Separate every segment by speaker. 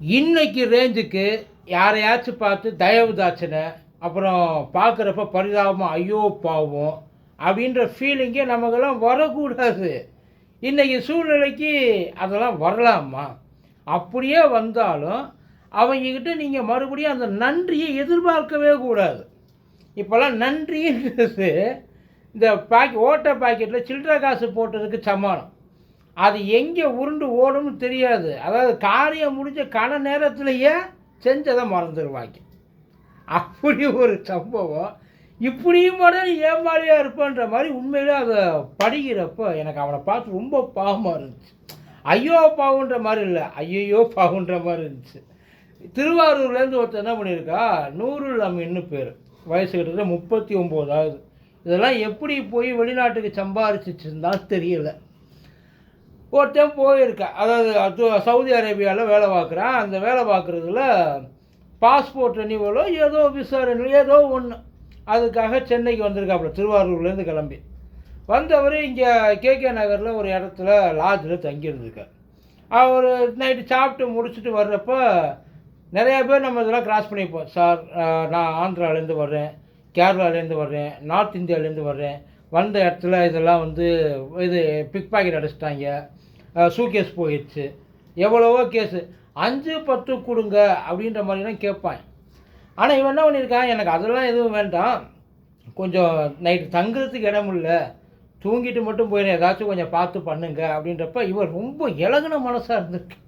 Speaker 1: இன்னைக்கு ரேஞ்சுக்கு யாரையாச்சும் பார்த்து தயவு தாட்சணை அப்புறம் பார்க்குறப்ப பரிதாபமாக ஐயோ பாவம் அப்படின்ற ஃபீலிங்கே நமக்கெல்லாம் வரக்கூடாது. இன்றைக்கி சூழ்நிலைக்கு அதெல்லாம் வரலாமா? அப்படியே வந்தாலும் அவங்கக்கிட்ட நீங்கள் மறுபடியும் அந்த நன்றியை எதிர்பார்க்கவே கூடாது. இப்போல்லாம் நன்றின்றது இந்த பாக்கெட் ஓட்ட பாக்கெட்டில் சில்லற காசு போட்டதுக்கு சமானம். அது எங்கே உருண்டு ஓடும்னு தெரியாது. அதாவது காரியம் முடிஞ்ச கன நேரத்திலேயே செஞ்சதை மறந்துடுவாங்க. அப்படி ஒரு சம்பவம். இப்படியும் கூட ஏமாளியாக இருப்பேன்ற மாதிரி உண்மையிலே அதை படிக்கிறப்போ எனக்கு அவனை பார்த்து ரொம்ப பாவமாக இருந்துச்சு. ஐயோ பாவன்ற மாதிரி இல்லை. ஐயையோ பாவன்ற மாதிரி இருந்துச்சு. திருவாரூர்லேருந்து ஒருத்தர் என்ன பண்ணியிருக்கா? நூறுல் அமீன்னு பேர். வயசு கிட்டத்தட்ட முப்பத்தி ஒம்போதாவது இதெல்லாம் எப்படி போய் வெளிநாட்டுக்கு சம்பாரிச்சிச்சுன்னு தெரியலை. ஒருத்தன் போயிருக்கேன் அதாவது அது சவுதி அரேபியாவில் வேலை பார்க்குறான் அந்த வேலை பார்க்குறதுல பாஸ்போர்ட் ரெனிவலோ ஏதோ விசா ஏதோ ஒன்று அதுக்காக சென்னைக்கு வந்திருக்காப்புல திருவாரூர்லேருந்து கிளம்பி. வந்தவர் இங்கே கேகே நகரில் ஒரு இடத்துல லாட்ஜில் தங்கியிருந்திருக்கார். அவர் நைட்டு சாப்பிட்டு முடிச்சுட்டு வர்றப்போ நிறையா பேர் நம்ம இதெல்லாம் கிராஸ் பண்ணிப்போம். சார் நான் ஆந்திராலேருந்து வர்றேன் கேரளாலேருந்து வர்றேன் நார்த் இந்தியாவிலேருந்து வர்றேன். வந்த இடத்துல இதெல்லாம் வந்து இது பிக் பாக்கெட் அடிச்சிட்டாங்க. சூகேஸ் போயிடுச்சு. எவ்வளவோ கேஸு. அஞ்சு பத்து கொடுங்க அப்படின்ற மாதிரிலாம் கேட்பான். ஆனால் இவன் என்ன பண்ணியிருக்கான்? எனக்கு அதெல்லாம் எதுவும் வேண்டாம். கொஞ்சம் நைட்டு தங்குறதுக்கு இடம் இல்லை. தூங்கிட்டு மட்டும் போயிடும் ஏதாச்சும் கொஞ்சம் பார்த்து பண்ணுங்க அப்படின்றப்ப இவர் ரொம்ப இலகுன மனசாக இருந்திருக்கு.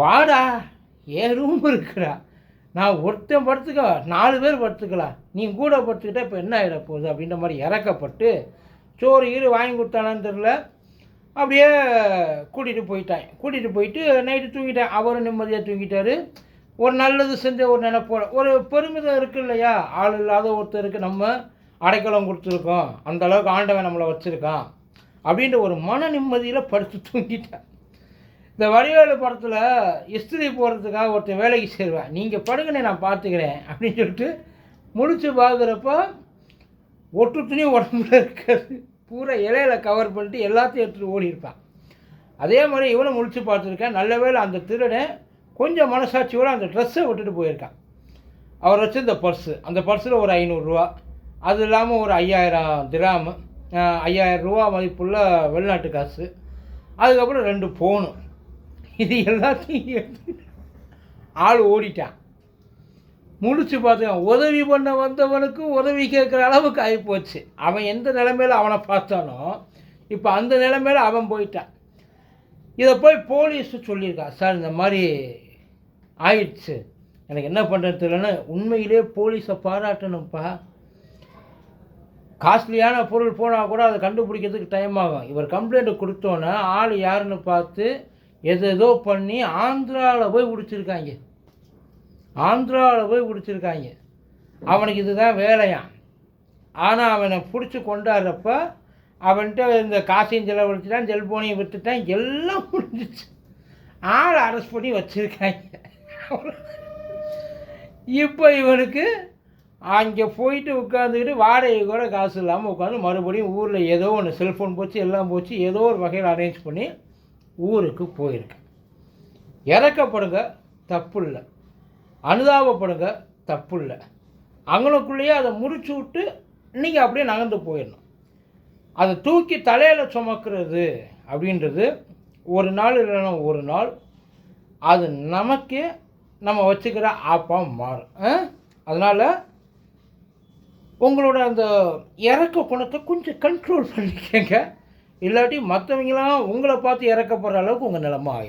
Speaker 1: வாடா என் ரூம் இருக்குடா? நான் ஒருத்தன் படுத்துக்க நாலு பேர் படுத்துக்கலாம். நீ கூட படுத்துக்கிட்டா இப்போ என்ன ஆகிட போகுது அப்படின்ற மாதிரி இறக்கப்பட்டு சோறு கீறு வாங்கி கொடுத்தானான்னு தெரில அப்படியே கூட்டிகிட்டு போயிட்டேன் கூட்டிகிட்டு போயிட்டு நைட்டு தூங்கிட்டேன் அவரும் நிம்மதியாக தூங்கிட்டார். ஒரு நல்லது செஞ்ச ஒரு நினைப்போட. ஒரு பெருமிதம் இருக்குது இல்லையா? ஆள் இல்லாத ஒருத்தருக்கு நம்ம அடைக்கலம் கொடுத்துருக்கோம். அந்த அளவுக்கு ஆண்டவன் நம்மளை வச்சுருக்கான். அப்படின்ற ஒரு மன நிம்மதியில் படுத்து தூங்கிட்டேன் இந்த வடிவேலு படத்தில் இஸ்திரி போகிறதுக்காக ஒருத்தர் வேலைக்கு சேருவேன். நீங்கள் படுங்கண்ணே நான் பார்த்துக்கிறேன். அப்படின்னு சொல்லிட்டு முடிச்சு பார்க்குறப்ப ஒட்டு துணியும் உடம்புல இருக்காது. பூரா இலையில கவர் பண்ணிட்டு எல்லாத்தையும் எடுத்துகிட்டு ஓடி இருப்பான். அதே மாதிரி இவனும் முழிச்சு பார்த்துருக்கேன். நல்ல வேளை அந்த திருடன் கொஞ்சம் மனசாட்சியோடு அந்த ட்ரெஸ்ஸை விட்டுட்டு போயிருக்கான். அவர் வச்சிருந்த பர்ஸு அந்த பர்ஸில் ஒரு ஐநூறுரூவா அது இல்லாமல் ஒரு ஐயாயிரம் திராமு ஐயாயிரம் ரூபா மதிப்புள்ள வெளிநாட்டு காசு. அதுக்கப்புறம் ரெண்டு ஃபோனு இது எல்லாத்தையும் எடுத்து ஆள் ஓடிட்டான். முழிச்சு பார்த்துக்கான் உதவி பண்ண வந்தவனுக்கு உதவி கேட்குற அளவுக்கு ஆகிப்போச்சு அவன் எந்த நிலைமையில் அவனை பார்த்தானோ இப்போ அந்த நிலைமையில் அவன் போயிட்டான். இதை போய் போலீஸ் சொல்லியிருக்கான் சார் இந்த மாதிரி ஆயிடுச்சு. எனக்கு என்ன பண்ணுறது தெரியலன்னு உண்மையிலே போலீஸை பாராட்டணும்ப்பா. காஸ்ட்லியான பொருள் போனால் கூட அதை கண்டுபிடிக்கிறதுக்கு டைம் ஆகும். இவர் கம்ப்ளைண்ட் கொடுத்தோன்னே ஆள் யாருன்னு பார்த்து எது ஏதோ பண்ணி ஆந்திராவில் போய் பிடிச்சிருக்காங்க ஆந்திராவில் போய் பிடிச்சிருக்காங்க. அவனுக்கு இதுதான் வேலையாம் ஆனால் அவனை பிடிச்சி கொண்டாடுறப்ப அவன்கிட்ட இந்த காசையும் செலவழிச்சுட்டான் செல்போனையும் விற்றுட்டான் எல்லாம் முடிஞ்சிச்சு ஆள் அரெஸ்ட் பண்ணி வச்சுருக்காங்க. இப்போ இவனுக்கு அங்கே போயிட்டு உட்காந்துக்கிட்டு வாடகை கூட காசு இல்லாமல் உட்காந்து மறுபடியும் ஊரில் ஏதோ ஒன்று செல்ஃபோன் போச்சு எல்லாம் போச்சு ஏதோ ஒரு வகையில் அரேஞ்ச் பண்ணி ஊருக்கு போயிருக்கேன். இறக்கப்படுங்க தப்பு இல்லை. அனுதாபப்படுங்க தப்பு இல்லை அவங்களுக்குள்ளேயே அதை முடிச்சு விட்டு நீங்கள் அப்படியே நகர்ந்து போயிடணும். அதை தூக்கி தலையில் சுமக்கிறது அப்படின்றது ஒரு நாள் இல்லைன்னா ஒரு நாள். அது நமக்கே நம்ம வச்சுக்கிற ஆப்பாக மாறும். அதனால் உங்களோட அந்த இறக்க குணத்தை கொஞ்சம் கண்ட்ரோல் பண்ணிக்கங்க. இல்லாட்டி மற்றவங்களாம் உங்களை பார்த்து இறக்கப்படுற அளவுக்கு உங்கள் நிலமாக ஆகிடும்